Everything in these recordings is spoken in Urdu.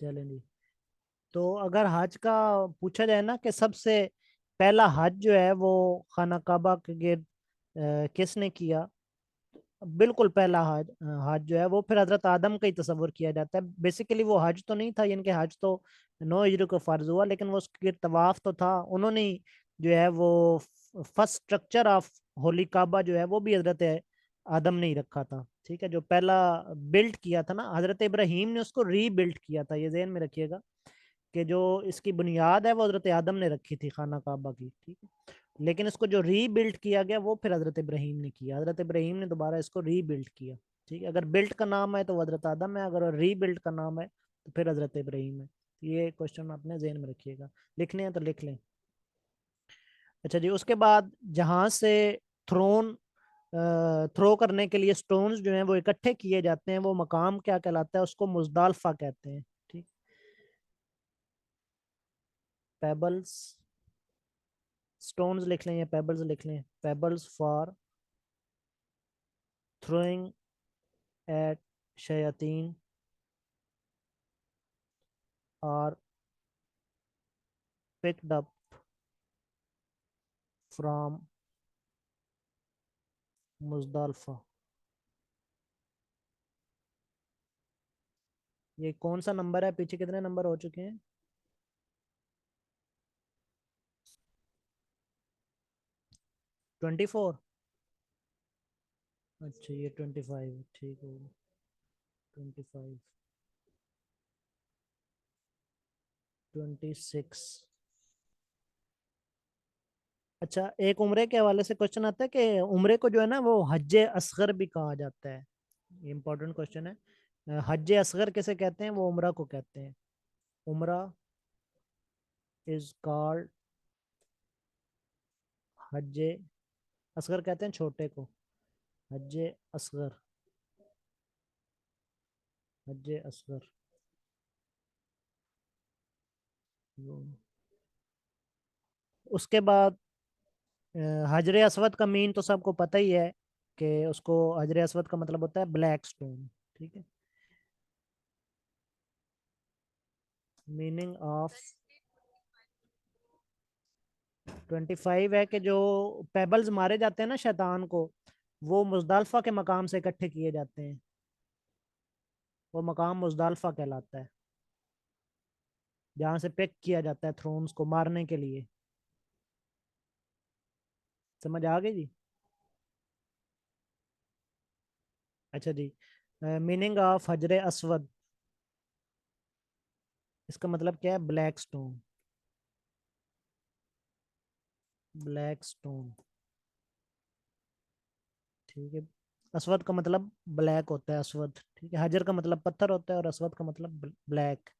چلیں جی تو اگر حج کا پوچھا جائے نا کہ سب سے پہلا حج جو ہے وہ خانہ کعبہ کے گرد کس نے کیا؟ بالکل پہلا حج حج جو ہے وہ پھر حضرت آدم کا ہی تصور کیا جاتا ہے۔ بیسیکلی وہ حج تو نہیں تھا یعنی کہ حج تو نو ہجری کو فرض ہوا، لیکن وہ اس کے طواف تو تھا۔ انہوں نے جو ہے وہ first structure of holy Kaaba جو ہے وہ بھی حضرت آدم نے ہی رکھا تھا، ٹھیک ہے؟ جو پہلا بلڈ کیا تھا نا، حضرت ابراہیم نے اس کو ری بلڈ کیا تھا، یہ ذہن میں رکھیے گا کہ جو اس کی بنیاد ہے، وہ حضرت آدم نے رکھی تھی خانہ کعبہ کی، ٹھیک ہے؟ لیکن اس کو جو ری بلڈ کیا گیا، وہ پھر حضرت ابراہیم نے کیا۔ حضرت ابراہیم نے دوبارہ اس کو ری بلڈ کیا، ٹھیک ہے؟ اگر بلڈ کا نام ہے تو وہ حضرت آدم ہے، اگر ری بلڈ کا نام ہے تو پھر حضرت ابراہیم ہے۔ یہ کوشچن اپنے ذہن میں رکھیے گا۔ لکھنے ہیں تو لکھ لیں۔ اچھا جی اس کے بعد جہاں سے تھرون تھرو کرنے کے لیے سٹونز جو ہیں وہ اکٹھے کیے جاتے ہیں، وہ مقام کیا کہلاتا ہے؟ اس کو مزدالفہ کہتے ہیں، ٹھیک؟ پیبلز سٹونز لکھ لیں یا پیبلز لکھ لیں۔ پیبلز فار تھروئنگ ایٹ شیاطین اور پکڈ اپ فرام مزدالفہ یہ کون سا نمبر ہے پیچھے کتنے نمبر ہو چکے ہیں ٹوینٹی فور اچھا یہ ٹوینٹی فائیو ٹھیک ہوگا ٹوینٹی فائیو ٹوینٹی سکس اچھا ایک عمرے کے حوالے سے کوشچن آتا ہے کہ عمرے کو جو ہے نا وہ حج اصغر بھی کہا جاتا ہے۔ یہ امپورٹنٹ کوشچن ہے۔ حج اصغر کیسے کہتے ہیں؟ وہ عمرہ کو کہتے ہیں۔ عمرہ از کالڈ حج اصغر کہتے ہیں چھوٹے کو۔ حج اصغر۔ حج اصغر۔ اس کے بعد حجر اسود کا مین تو سب کو پتہ ہی ہے کہ اس کو حجر اسود کا مطلب ہوتا ہے بلیک سٹون ٹھیک ہے؟ میننگ آف ٹوینٹی فائیو ہے کہ جو پیبلز مارے جاتے ہیں نا شیطان کو، وہ مزدالفہ کے مقام سے اکٹھے کیے جاتے ہیں۔ وہ مقام مزدالفہ کہلاتا ہے۔ جہاں سے پک کیا جاتا ہے تھرونز کو مارنے کے لیے۔ سمجھ آ گئی جی؟ اچھا جی میننگ آف حجر اسود۔ اس کا مطلب کیا ہے؟ بلیک سٹون بلیک سٹون ٹھیک ہے۔ اسود کا مطلب بلیک ہوتا ہے، اسود۔ ٹھیک ہے۔ حجر کا مطلب پتھر ہوتا ہے اور اسود کا مطلب بلیک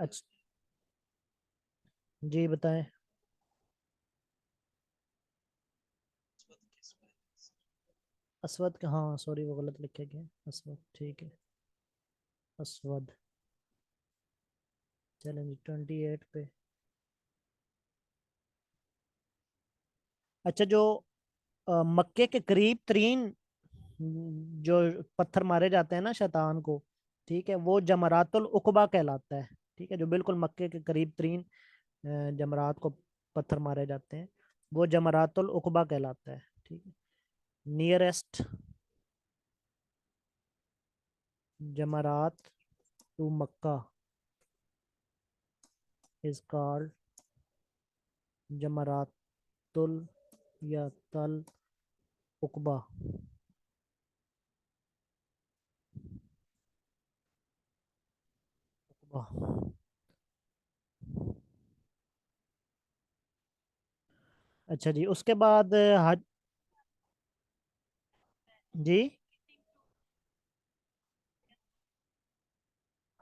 اچھا۔ جی بتائیں۔ اسود کا ہاں سوری، وہ غلط لکھے گئے اسود، ٹھیک ہے۔ اسود۔ چلیں جی ٹوینٹی ایٹ پہ۔ اچھا جو مکے کے قریب ترین، جو پتھر مارے جاتے ہیں نا شیطان کو، ٹھیک ہے، وہ جمرات العقبہ کہلاتا ہے۔ ٹھیک ہے، جو بالکل مکے کے قریب ترین جمرات کو پتھر مارے جاتے ہیں۔ وہ جمرات العقبہ کہلاتا ہے، ٹھیک ہے۔ Nearest Jamarat to Mecca. Is called جمراتل یا تل اقبا اچھا جی اس کے بعد حج جی۔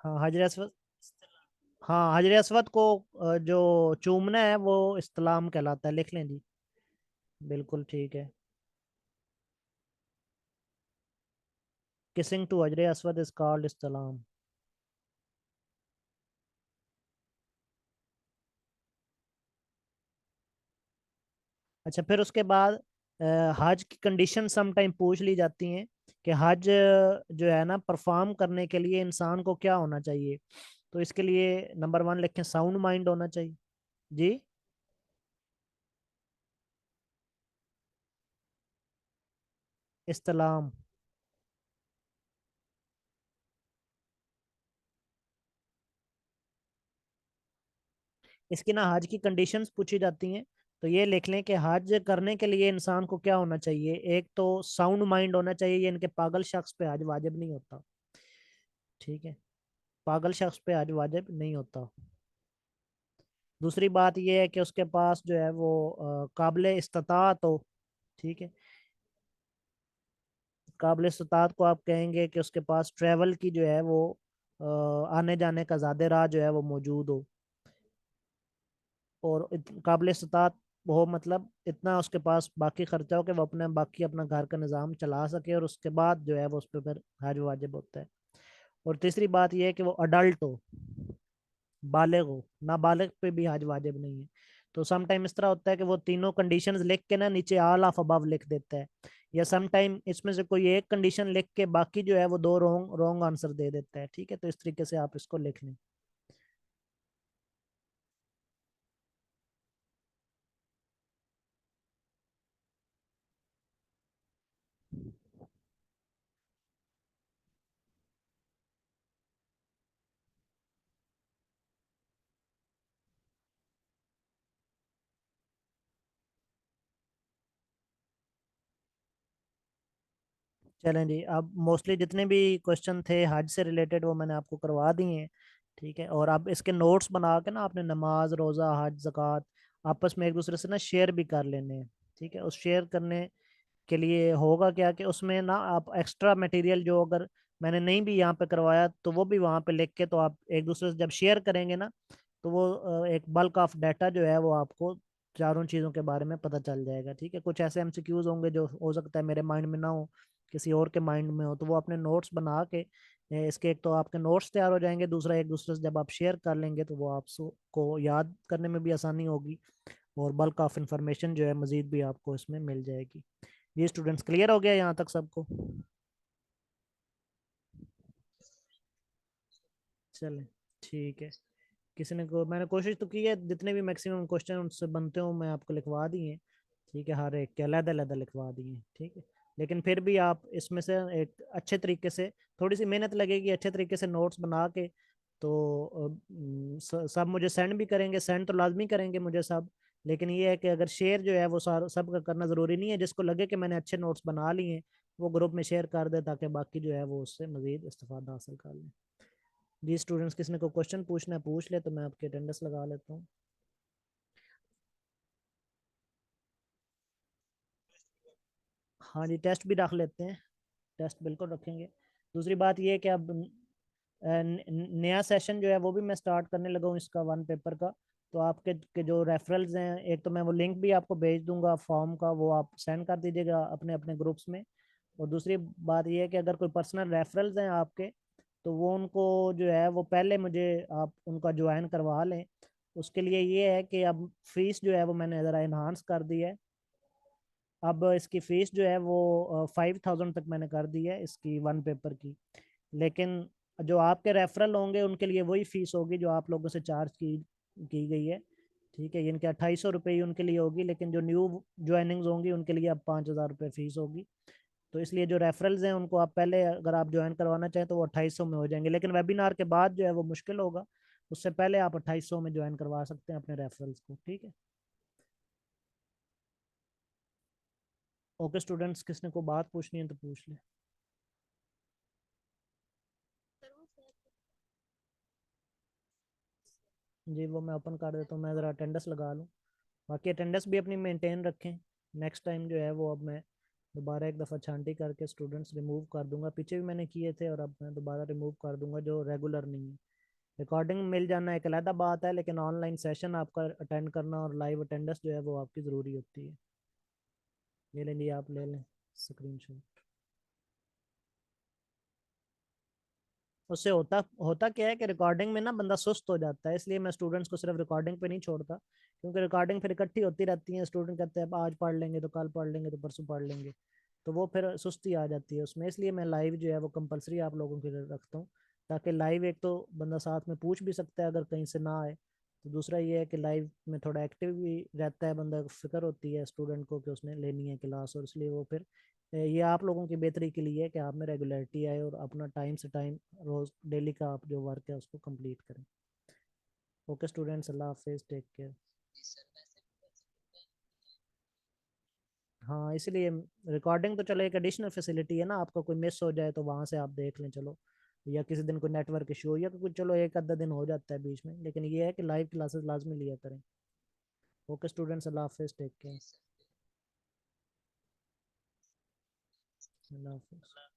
ہاں حجر اسود ہاں حجر اسود کو جو چومنا ہے، وہ استلام کہلاتا ہے، لکھ لیں جی۔ بالکل ٹھیک ہے۔ کسنگ ٹو حجر اسود از کالڈ استلام۔ اچھا پھر اس کے بعد حج کی کنڈیشن سم ٹائم پوچھ لی جاتی ہیں کہ حج، جو ہے نا پرفارم کرنے کے لیے انسان کو کیا ہونا چاہیے؟ تو اس کے لیے نمبر ون لکھیں ساؤنڈ مائنڈ ہونا چاہیے۔ جی؟ استلام اس کی نا حج کی کنڈیشنز پوچھی جاتی ہیں۔ تو یہ لکھ لیں کہ حج کرنے کے لیے انسان کو کیا ہونا چاہیے؟ ایک تو ساؤنڈ مائنڈ ہونا چاہیے، یہ ان کے پاگل شخص پہ حج واجب نہیں ہوتا۔ ٹھیک ہے؟ پاگل شخص پہ حج واجب نہیں ہوتا۔ دوسری بات یہ ہے کہ اس کے پاس جو ہے وہ قابل استطاعت ہو۔ ٹھیک ہے؟ قابل استطاعت کو آپ کہیں گے کہ اس کے پاس ٹریول کی جو ہے وہ آنے جانے کا زیادہ راہ جو ہے وہ موجود ہو۔ اور قابل استطاعت وہ مطلب اتنا اس کے پاس باقی خرچہ ہو کہ وہ اپنے باقی اپنا گھر کا نظام چلا سکے اور اس کے بعد جو ہے وہ اس پہ پھر حج واجب ہوتا ہے۔ اور تیسری بات یہ ہے کہ وہ اڈلٹ ہو، بالغ ہو، نابالغ پہ بھی حج واجب نہیں ہے۔ تو سم ٹائم اس طرح ہوتا ہے کہ وہ تینوں کنڈیشنز لکھ کے نا نیچے آل آف ابو لکھ دیتا ہے۔ یا سم ٹائم اس میں سے کوئی ایک کنڈیشن لکھ کے باقی جو ہے وہ دو رونگ رونگ آنسر دے دیتا ہے۔ ٹھیک ہے، تو اس طریقے سے آپ اس کو لکھ لیں۔ چلیں جی اب موسٹلی جتنے بھی کوشچن تھے، حج سے ریلیٹڈ وہ میں نے آپ کو کروا دیے ہیں، ٹھیک ہے؟ اور اب اس کے نوٹس بنا کے نا آپ نے نماز، روزہ، حج، زکوٰۃ آپس میں ایک دوسرے سے نا شیئر بھی کر لینے ہیں، ٹھیک ہے؟ اس شیئر کرنے کے لیے ہوگا کیا کہ اس میں نا آپ ایکسٹرا میٹیریل جو اگر میں نے نہیں بھی یہاں پہ کروایا تو وہ بھی وہاں پہ لکھ کے تو آپ ایک دوسرے سے جب شیئر کریں گے نا تو وہ ایک بلک آف ڈیٹا جو ہے وہ آپ کو چاروں چیزوں کے بارے میں پتہ چل جائے گا، ٹھیک ہے؟ کچھ ایسے ایم سی کیوز ہوں گے جو ہو سکتا ہے میرے مائنڈ میں نہ ہو کسی اور کے مائنڈ میں ہو، تو وہ اپنے نوٹس بنا کے اس کے ایک تو آپ کے نوٹس تیار ہو جائیں گے، دوسرا ایک دوسرے سے جب آپ شیئر کر لیں گے تو وہ آپ کو یاد کرنے میں بھی آسانی ہوگی اور بلک آف انفارمیشن جو ہے مزید بھی آپ کو اس میں مل جائے گی۔ یہ اسٹوڈنٹس کلیئر ہو گیا یہاں تک سب کو؟ چلیں، ٹھیک ہے۔ کسی نے کو، میں نے کوشش تو کی ہے، جتنے بھی میکسیمم کوشچن ان سے بنتے ہوں، میں آپ کو لکھوا دیے۔ ٹھیک ہے، ہر ایک کے علیحدہ علیحدہ لکھوا دیے۔ ٹھیک ہے۔ لیکن پھر بھی آپ اس میں سے ایک اچھے طریقے سے، تھوڑی سی محنت لگے گی اچھے طریقے سے نوٹس بنا کے، تو سب مجھے سینڈ بھی کریں گے سینڈ تو لازمی کریں گے مجھے سب، لیکن یہ ہے کہ اگر شیئر جو ہے وہ سب کا کرنا ضروری نہیں ہے، جس کو لگے کہ میں نے اچھے نوٹس بنا لیے ہیں، وہ گروپ میں شیئر کر دے تاکہ باقی جو ہے وہ اس سے مزید استفادہ حاصل کر لیں۔ جی اسٹوڈنٹس کس نے کوئی کوشچن پوچھنا ہے، پوچھ لے تو میں آپ کی اٹینڈنس لگا لیتا ہوں۔ ہاں جی ٹیسٹ بھی رکھ لیتے ہیں، ٹیسٹ بالکل رکھیں گے۔ دوسری بات یہ کہ اب نیا سیشن جو ہے وہ بھی میں سٹارٹ کرنے لگا ہوں اس کا ون پیپر کا۔ تو آپ کے جو ریفرلز ہیں، ایک تو میں وہ لنک بھی آپ کو بھیج دوں گا فارم کا، وہ آپ سینڈ کر دیجیے گا اپنے اپنے گروپس میں۔ اور دوسری بات یہ ہے کہ اگر کوئی پرسنل ریفرلز ہیں آپ کے، تو وہ ان کو جو ہے وہ پہلے مجھے آپ ان کا جوائن کروا لیں۔ اس کے لیے یہ ہے کہ اب فیس جو ہے وہ میں نے ذرا انہانس کر دی ہے۔ اب اس کی فیس جو ہے وہ فائیو تھاؤزینڈ تک میں نے کر دی ہے اس کی ون پیپر کی۔ لیکن جو آپ کے ریفرل ہوں گے، ان کے لیے وہی فیس ہوگی جو آپ لوگوں سے چارج کی کی گئی ہے۔ ٹھیک ہے یعنی ان کے اٹھائیس سو روپئے ہی ان کے لیے ہوگی، لیکن جو نیو جوائننگز ہوں گی، ان کے لیے اب پانچ ہزار روپے فیس ہوگی۔ تو اس لیے جو ریفرلز ہیں، ان کو آپ پہلے اگر آپ جوائن کروانا چاہیں تو وہ اٹھائیس سو میں ہو جائیں گے۔ لیکن ویبینار کے بعد جو ہے وہ مشکل ہوگا۔ اس سے پہلے آپ اٹھائیس سو میں جوائن کروا سکتے ہیں اپنے ریفرلز کو۔ ٹھیک ہے۔ اوکے اسٹوڈنٹس کس نے کو بات پوچھنی ہے تو پوچھ لیں جی وہ میں اوپن کر دیتا ہوں، میں ذرا اٹینڈنس لگا لوں۔ باقی اٹینڈنس بھی اپنی مینٹین رکھیں۔ نیکسٹ ٹائم جو ہے وہ اب میں دوبارہ ایک دفعہ چھانٹی کر کے اسٹوڈنٹس ریموو کر دوں گا۔ پیچھے بھی میں نے کیے تھے اور اب میں دوبارہ ریموو کر دوں گا، جو ریگولر نہیں ہے۔ ریکارڈنگ مل جانا ایک علیحدہ بات ہے، لیکن آن لائن سیشن آپ کا اٹینڈ کرنا اور لائیو اٹینڈنس جو ہے وہ آپ کی ضروری ہوتی ہے۔ لے لیں جی آپ، لے لیں۔ Screen shot. اس سے ہوتا ہوتا کیا ہے کہ ریکارڈنگ میں نا بندہ سست ہو جاتا ہے، اس لیے میں اسٹوڈنٹس کو صرف ریکارڈنگ پہ نہیں چھوڑتا۔ کیونکہ ریکارڈنگ پھر اکٹھی ہوتی رہتی ہیں۔ اسٹوڈنٹ کہتے ہیں آج پڑھ لیں گے تو کل پڑھ لیں گے تو پرسوں پڑھ لیں گے۔ تو وہ پھر سستی آ جاتی ہے اس میں۔ اس لیے میں لائیو جو ہے وہ کمپلسری آپ لوگوں کے لیے رکھتا ہوں۔ تاکہ لائیو ایک تو بندہ ساتھ میں پوچھ بھی سکتا ہے اگر کہیں سے نہ آئے۔ تو دوسرا یہ ہے کہ لائیو میں تھوڑا ایکٹیو بھی رہتا ہے بندہ فکر ہوتی ہے اسٹوڈنٹ کو کہ اس نے لینی ہے کلاس اور اس لیے وہ پھر یہ آپ لوگوں کی بہتری کے لیے ہے کہ آپ میں ریگولیرٹی آئے اور اپنا ٹائم سے ٹائم روز ڈیلی کا آپ جو ورک ہے اس کو کمپلیٹ کریں۔ اوکے اسٹوڈنٹس اللہ حافظ ٹیک کیئر ہاں اس لیے ریکارڈنگ تو چلو ایک ایڈیشنل فیسلٹی ہے نا آپ کو کوئی مس ہو جائے تو وہاں سے آپ دیکھ لیں چلو۔ یا کسی دن کوئی نیٹ ورک ایشو ہو یا کوئی چلو ایک آدھا دن ہو جاتا ہے بیچ میں، لیکن یہ ہے کہ لائیو کلاسز لازمی لیا کریں۔ اوکے اسٹوڈنٹس اللہ حافظ ٹیک کیئر اللہ حافظ۔